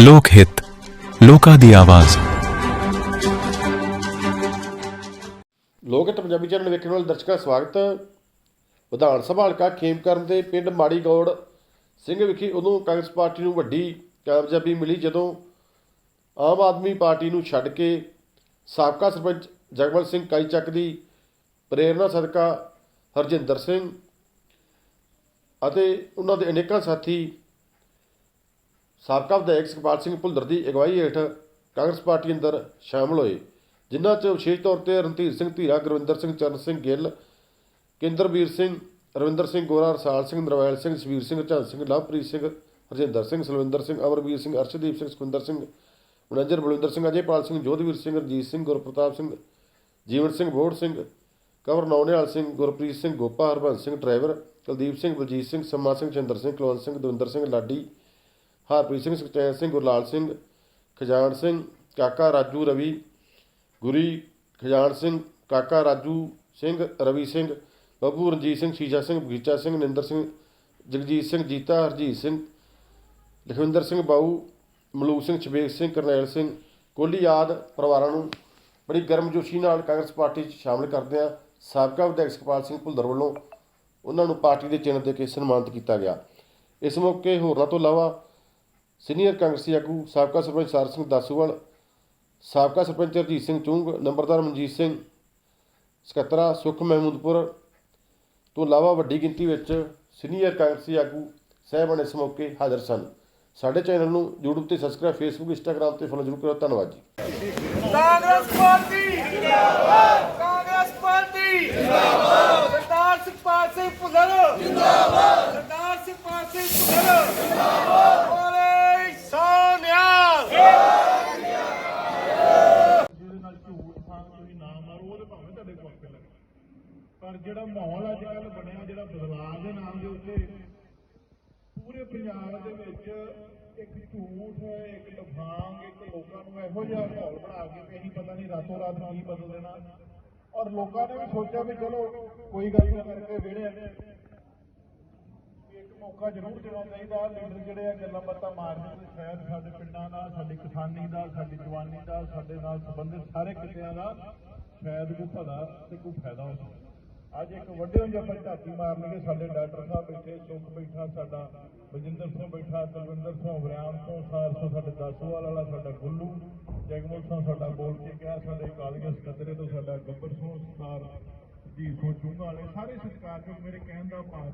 ਲੋਕ ਹਿੱਤ, ਲੋਕਾਂ ਦੀ ਆਵਾਜ਼। ਲੋਕ ਹਿੱਤ ਪੰਜਾਬੀ ਚੈਨਲ ਵੇਖਣ ਵਾਲੇ ਦਰਸ਼ਕਾਂ ਦਾ ਸਵਾਗਤ ਵਿਧਾਨ ਸਭਾ ਹਲਕਾ ਖੇਮਕਰਨ ਦੇ ਪਿੰਡ ਮਾੜੀ ਗੌੜ ਸਿੰਘ ਵਿਖੇ ਉਦੋਂ ਕਾਂਗਰਸ ਪਾਰਟੀ ਨੂੰ ਵੱਡੀ ਕਾਮਯਾਬੀ ਮਿਲੀ ਜਦੋਂ ਆਮ ਆਦਮੀ ਪਾਰਟੀ ਨੂੰ ਛੱਡ ਕੇ ਸਾਬਕਾ ਸਰਪੰਚ ਜਗਮਲ ਸਿੰਘ ਕਾਈਚੱਕ ਦੀ ਪ੍ਰੇਰਣਾ ਸਦਕਾ ਹਰਜਿੰਦਰ ਸਿੰਘ ਅਤੇ ਉਹਨਾਂ ਦੇ ਅਨੇਕਾਂ ਸਾਥੀ ਸਾਬਕਾ ਵਿਧਾਇਕ ਸੁਖਪਾਲ ਸਿੰਘ ਭੁੱਲਰ ਦੀ ਅਗਵਾਈ ਹੇਠ ਕਾਂਗਰਸ ਪਾਰਟੀ ਅੰਦਰ ਸ਼ਾਮਲ ਹੋਏ, ਜਿਨ੍ਹਾਂ 'ਚ ਵਿਸ਼ੇਸ਼ ਤੌਰ ਤੇ ਰਣਧੀਰ ਸਿੰਘ ਧੀਰਾ, ਗੁਰਵਿੰਦਰ ਸਿੰਘ ਚਰਨ ਸਿੰਘ ਗਿੱਲ, ਕੇਂਦਰਵੀਰ ਸਿੰਘ ਰਵਿੰਦਰ ਸਿੰਘ ਗੋਰਾ, ਰਸਾਲ ਸਿੰਘ, ਨਰਵੈਲ ਸਿੰਘ ਸਵੀਰ ਸਿੰਘ ਝੰਦ ਸਿੰਘ, ਲਵਪ੍ਰੀਤ ਸਿੰਘ, ਹਰਜਿੰਦਰ ਸਿੰਘ, ਸਲਵਿੰਦਰ ਸਿੰਘ, ਅਮਰਵੀਰ ਸਿੰਘ, ਅਰਸ਼ਦੀਪ ਸਿੰਘ ਸੁਖਿੰਦਰ ਸਿੰਘ ਮਨੇਜਰ ਬਲਵਿੰਦਰ ਸਿੰਘ, ਅਜੇਪਾਲ ਸਿੰਘ, ਜੋਧਵੀਰ ਸਿੰਘ ਰਜੀਤ ਸਿੰਘ, ਗੁਰਪ੍ਰਤਾਪ ਸਿੰਘ, ਜੀਵਨ ਸਿੰਘ, ਬੋੜ ਸਿੰਘ, ਕਵਰ ਨੌਨਿਆਲ ਸਿੰਘ, ਗੁਰਪ੍ਰੀਤ ਸਿੰਘ, ਗੋਪਾ, ਹਰਬੰਸ ਸਿੰਘ, ਡਰਾਈਵਰ, ਕੁਲਦੀਪ ਸਿੰਘ, ਬਲਜੀਤ ਸਿੰਘ, ਸਮਾ ਸਿੰਘ, ਚੰਦਰ ਸਿੰਘ ਕੁਲਵੰਤ ਸਿੰਘ, ਦਵਿੰਦਰ ਸਿੰਘ, ਲਾਡੀ ਹਰਪ੍ਰੀਤ ਸਿੰਘ ਸੁਖਚੈਨ ਸਿੰਘ, ਗੁਰਲਾਲ ਸਿੰਘ, ਖਜਾਨ ਸਿੰਘ, ਕਾਕਾ ਰਾਜੂ ਰਵੀ, ਗੁਰੀ ਖਜਾਨ ਸਿੰਘ, ਕਾਕਾ ਰਾਜੂ ਸਿੰਘ, ਰਵੀ ਸਿੰਘ, ਬੱਬੂ ਰਣਜੀਤ ਸਿੰਘ, ਸ਼ੀਸ਼ਾ ਸਿੰਘ, ਬਗੀਚਾ ਸਿੰਘ, ਨਿੰਦਰ ਸਿੰਘ, ਜਗਜੀਤ ਸਿੰਘ, ਜੀਤਾ, ਹਰਜੀਤ ਸਿੰਘ, ਲਖਵਿੰਦਰ ਸਿੰਘ ਬਾਊ, ਮਲੂਕ ਸਿੰਘ ਛਬੇਕ ਸਿੰਘ, ਕਰਨੈਲ ਸਿੰਘ, ਕੋਹਲੀ ਆਦ ਪਰਿਵਾਰਾਂ ਨੂੰ ਬੜੀ ਗਰਮਜੋਸ਼ੀ ਨਾਲ ਕਾਂਗਰਸ ਪਾਰਟੀ 'ਚ ਸ਼ਾਮਲ ਕਰਦਿਆਂ ਸਾਬਕਾ ਵਿਧਾਇਕ ਸੁਖਪਾਲ ਸਿੰਘ ਭੁੱਲਰ ਵੱਲੋਂ ਉਹਨਾਂ ਨੂੰ ਪਾਰਟੀ ਦੇ ਚਿੰਨ੍ਹ ਦੇ ਕੇ ਸਨਮਾਨਿਤ ਕੀਤਾ ਗਿਆ। ਇਸ ਮੌਕੇ ਹੋਰਨਾਂ ਤੋਂ ਇਲਾਵਾ ਸੀਨੀਅਰ ਕਾਂਗਰਸੀ ਆਗੂ, ਸਾਬਕਾ ਸਰਪੰਚ ਸਾਰ ਸਿੰਘ ਦਾਸੂਵਾਲ, ਸਾਬਕਾ ਸਰਪੰਚ ਰਜੀਤ ਸਿੰਘ ਚੁੰਗ, ਨੰਬਰਦਾਰ ਮਨਜੀਤ ਸਿੰਘ ਸਕੱਤਰਾ, ਸੁਖ ਮਹਿਮੂਦਪੁਰ ਤੋਂ ਇਲਾਵਾ ਵੱਡੀ ਗਿਣਤੀ ਵਿੱਚ ਸੀਨੀਅਰ ਕਾਂਗਰਸੀ ਆਗੂ ਸਹਿਬਾਨ ਇਸ ਮੌਕੇ ਹਾਜ਼ਰ ਸਨ। ਸਾਡੇ ਚੈਨਲ ਨੂੰ YouTube ਤੇ ਸਬਸਕ੍ਰਾਈਬ Facebook, Instagram ਤੇ ਫੋਲੋ ਜ਼ਰੂਰ ਕਰੋ ਧੰਨਵਾਦ ਜੀ। ਕਾਂਗਰਸ ਪਾਰਟੀ! ਜਿੰਦਾਬਾਦ! ਕਾਂਗਰਸ ਪਾਰਟੀ! ਜਿੰਦਾਬਾਦ ਸਰਦਾਰ ਸੁਖਪਾਲ ਸਿੰਘ ਭੁੱਲਰ ਜਿੰਦਾਬਾਦ ਸਰਦਾਰ ਸੁਖਪਾਲ ਸਿੰਘ ਭੁੱਲਰ ਜਿੰਦਾਬਾਦ ਬੋਲੇ ਸੋਨਿਆ ਜਿਹਦੇ ਨਾਲ ਝੂਠ ਖਾਣ ਤੁਸੀਂ ਨਾ ਮਾਰੋ ਉਹਦੇ ਭਾਵੇਂ ਤੁਹਾਡੇ ਕੋਲ ਅੱਗੇ ਲੱਗੇ ਪਰ ਜਿਹੜਾ ਮਾਹੌਲ ਅੱਜ ਕੱਲ ਬਣਿਆ, ਜਿਹੜਾ ਬਦਲਾਅ ਦੇ ਨਾਮ ਦੇ ਉੱਤੇ ਪੂਰੇ ਪੰਜਾਬ ਦੇ ਵਿੱਚ ਇੱਕ ਝੂਠ, ਇੱਕ ਲਫਾਂਗ ਇੱਕ ਲੋਕਾਂ ਨੂੰ ਇਹੋ ਜਿਹਾ ਮਾਹੌਲ ਬਣਾ ਕੇ ਕਿ ਅਸੀਂ ਪਤਾ ਨਹੀਂ ਰਾਤੋਂ ਰਾਤ ਕੀ ਬਦਲ ਦੇਣਾ। ਔਰ ਲੋਕਾਂ ਨੇ ਵੀ ਸੋਚਿਆ ਵੀ ਚਲੋ ਕੋਈ ਗੱਲ ਨਾ ਕਰਕੇ ਵਿਹੜੇ ਇੱਕ ਮੌਕਾ ਜ਼ਰੂਰ ਦੇਣਾ ਚਾਹੀਦਾ। ਲੀਡਰ ਜਿਹੜੇ ਆ, ਗੱਲਾਂ ਬਾਤਾਂ ਮਾਰਦੇ ਨੇ, ਸ਼ਾਇਦ ਸਾਡੇ ਪਿੰਡਾਂ ਦਾ, ਸਾਡੀ ਕਿਸਾਨੀ ਦਾ, ਸਾਡੀ ਜਵਾਨੀ ਦਾ, ਸਾਡੇ ਨਾਲ ਸੰਬੰਧਿਤ ਸਾਰੇ ਕਿੱਤਿਆਂ ਦਾ। ਸ਼ਾਇਦ ਕੋਈ ਭਲਾ ਤੇ ਕੋਈ ਫਾਇਦਾ ਹੋ ਸਕਦਾ। ਅੱਜ ਇੱਕ ਵੱਡੇ ਹੋ ਆਪਾਂ ਝਾਤੀ ਮਾਰਨਗੇ, ਸਾਡੇ ਡਾਕਟਰ ਸਾਹਿਬ ਬੈਠੇ, ਸੁਖ ਬੈਠਾ, ਸਾਡਾ ਬਜਿੰਦਰ ਸਿੰਘ ਬੈਠਾ, ਤਲਵਿੰਦਰ ਸਿੰਘ ਹਰਿਆਮ ਤੋਂ, ਸਾਰ ਤੋਂ ਸਾਡੇ ਦਾਸੂਵਾਲ ਵਾਲਾ, ਸਾਡਾ ਗੁੱਲੂ ਜਗਮੋਹਨ ਸਿੰਘ ਸਾਡਾ ਬੋਲ ਕੇ ਗਿਆ, ਸਾਡੇ ਕਾਲੀਆ ਸਕੱਤਰੇ ਤੋਂ ਸਾਡਾ ਗੱਬਰ ਸਿੰਘ ਸਰਦਾਰ ਜੀ ਸੋ ਵਾਲੇ, ਸਾਰੇ ਸਤਿਕਾਰ ਮੇਰੇ ਕਹਿਣ ਦਾ ਭਾਵ